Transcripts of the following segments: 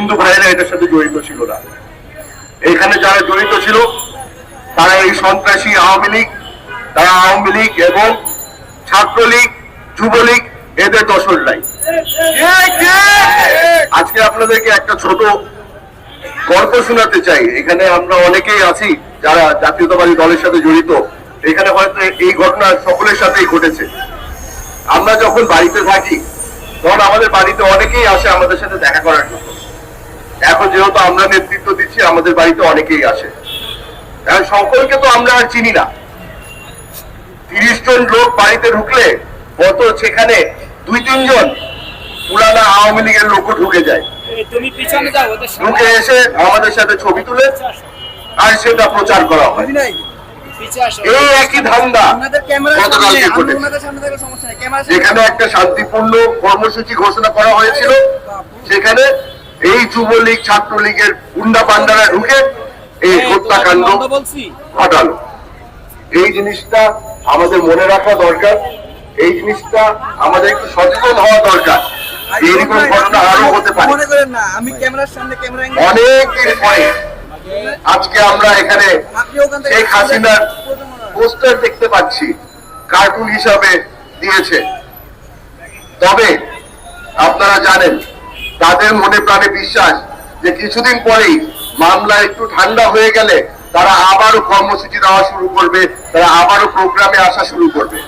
হিন্দু ভাইয়েরা এটার সাথে জড়িত ছিল না। এখানে যারা জড়িত ছিল, তারা এই সন্ত্রাসী আওয়ামী লীগ, তারা আওয়ামী লীগ এবং ছাত্রলীগ, যুবলীগ, এদের দশর নাই। আজকে আপনাদেরকে একটা ছোট গল্প শোনাতে চাই। এখানে আমরা অনেকেই আছি যারা জাতীয়তাবাদী দলের সাথে জড়িত। এখানে হয়তো এই ঘটনা সকলের সাথেই ঘটেছে। আমরা যখন বাড়িতে থাকি, তখন আমাদের বাড়িতে অনেকেই আসে আমাদের সাথে দেখা করার জন্য। যেহেতু আমরা নেতৃত্ব দিচ্ছি, আমাদের বাড়িতে অনেকেই আসে। এখন সকলকে তো আমরা আর চিনি না। তিরিশ জন লোক বাড়িতে ঢুকলে কত সেখানে দুই তিনজন পুরানা আওয়ামী লীগের লোকও ঢুকে যায়। ঢুকে এসে আমাদের সাথে ছবি তুলে আর সেটা প্রচার করা হয়। এই একই ধান্দা যেখানে একটা শান্তিপূর্ণ কর্মসূচি ঘোষণা করা হয়েছিল, সেখানে এই যুবলীগ ছাত্রলীগের গুন্ডা পান্ডারা ঢুকে এই হত্যাকাণ্ড ঘটালো। এই জিনিসটা আমাদের মনে রাখা দরকার। এই জিনিসটা আমাদের একটু সচেতন হওয়া দরকার। এইরকম ঘটনা আরও হতে পারে। মনে করেন না আমি ক্যামেরার সামনে ক্যামেরা অনেক পরে আজকে আমরা এখানে শেখ হাসিনার পোস্টার দেখতে পাচ্ছি। কার্টুন হিসাবে দিয়েছে। তবে আপনারা জানেন তাদের মনে প্রাণে বিশ্বাস যে কিছুদিন পরেই মামলা একটু ঠান্ডা হয়ে গেলে তারা আবারও কর্মসূচি দেওয়া শুরু করবে, তারা আবারও প্রোগ্রামে আসা শুরু করবে।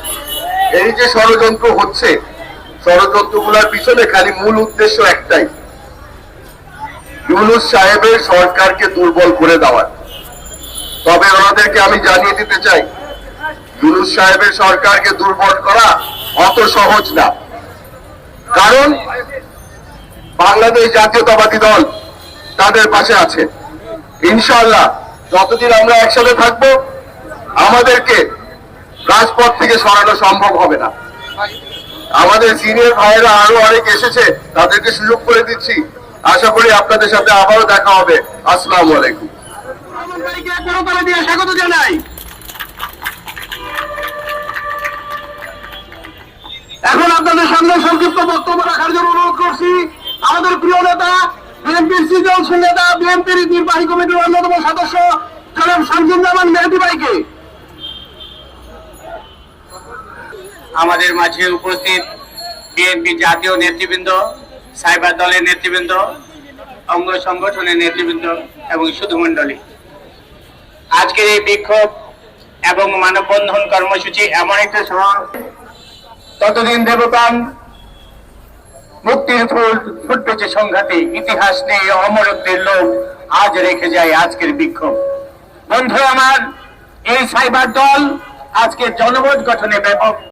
এই যে ষড়যন্ত্র হচ্ছে, ষড়যন্ত্রগুলোর পিছনে খালি মূল উদ্দেশ্য একটাই, ইউনুস সাহেবের সরকারকে দুর্বল করে দেওয়ার তবে ওনাদেরকে আমি জানিয়ে দিতে চাই, ইউনুস সাহেবের সরকারকে দুর্বল করা অত সহজ না। কারণ বাংলাদেশ জাতীয়তাবাদী দল তাদের পাশে আছে। ইনশাআল্লাহ যতদিন আমরা একসাথে থাকব, আমাদেরকে রাজপথ থেকে সরানো সম্ভব হবে না। আমাদের সিনিয়র ভাইয়েরা আরও অনেক এসেছে, তাদেরকে সুযোগ করে দিচ্ছি। আশা করি আপনাদের সাথে আবারও দেখা হবে। আসসালামু আলাইকুম। স্বাগত জানাই এখন আপনাদের সামনে সংক্ষিপ্ত বক্তব্য রাখার জন্য অনুরোধ করছি। আমাদের প্রিয় নেতা বিএনপির সৃজনশীল নেতা, বিএনপির নির্বাহী কমিটির অন্যতম সদস্য জনাব শামসুজ্জামান মেহেদি ভাইকে। আমাদের মাঝে উপস্থিত বিএনপি জাতীয় নেতৃবৃন্দ, সাইবার দলের নেতৃবৃন্দ, অঙ্গ সংগঠনের নেতৃবৃন্দ এবং সুধুমণ্ডলী আজকের এই বিক্ষোভ এবং মানববন্ধন কর্মসূচি এমন একটা সময়। ততদিন দেবতান সংঘাতে, ইতিহাস অমরত্বের আজ রেখে যায় আজকের বন্ধু আমার, এই সাইবার দল আজকে জনমত গঠনে ব্যাপক